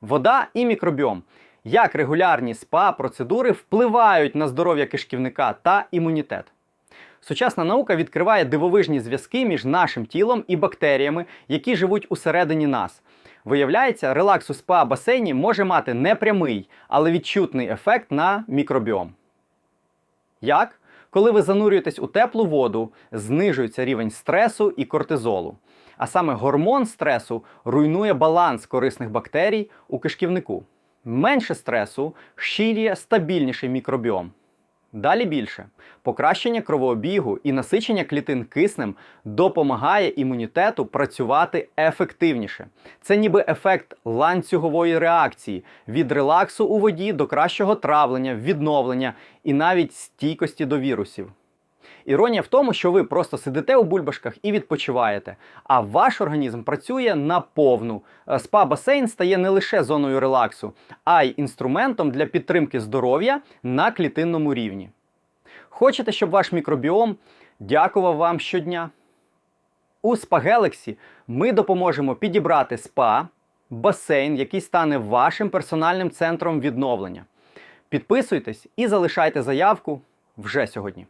Вода і мікробіом. Як регулярні спа процедури впливають на здоров'я кишківника та імунітет? Сучасна наука відкриває дивовижні зв'язки між нашим тілом і бактеріями, які живуть усередині нас. Виявляється, релакс у спа басейні може мати не прямий, але відчутний ефект на мікробіом. Як? Коли ви занурюєтесь у теплу воду, знижується рівень стресу і кортизолу. А саме гормон стресу руйнує баланс корисних бактерій у кишківнику. Менше стресу щирює стабільніший мікробіом. Далі більше. Покращення кровообігу і насичення клітин киснем допомагає імунітету працювати ефективніше. Це ніби ефект ланцюгової реакції від релаксу у воді до кращого травлення, відновлення і навіть стійкості до вірусів. Іронія в тому, що ви просто сидите у бульбашках і відпочиваєте, а ваш організм працює на повну. Е, Спа-басейн стає не лише зоною релаксу, а й інструментом для підтримки здоров'я на клітинному рівні. Хочете, щоб ваш мікробіом дякував вам щодня? У Spa Galaxy ми допоможемо підібрати спа, басейн, який стане вашим персональним центром відновлення. Підписуйтесь і залишайте заявку вже сьогодні.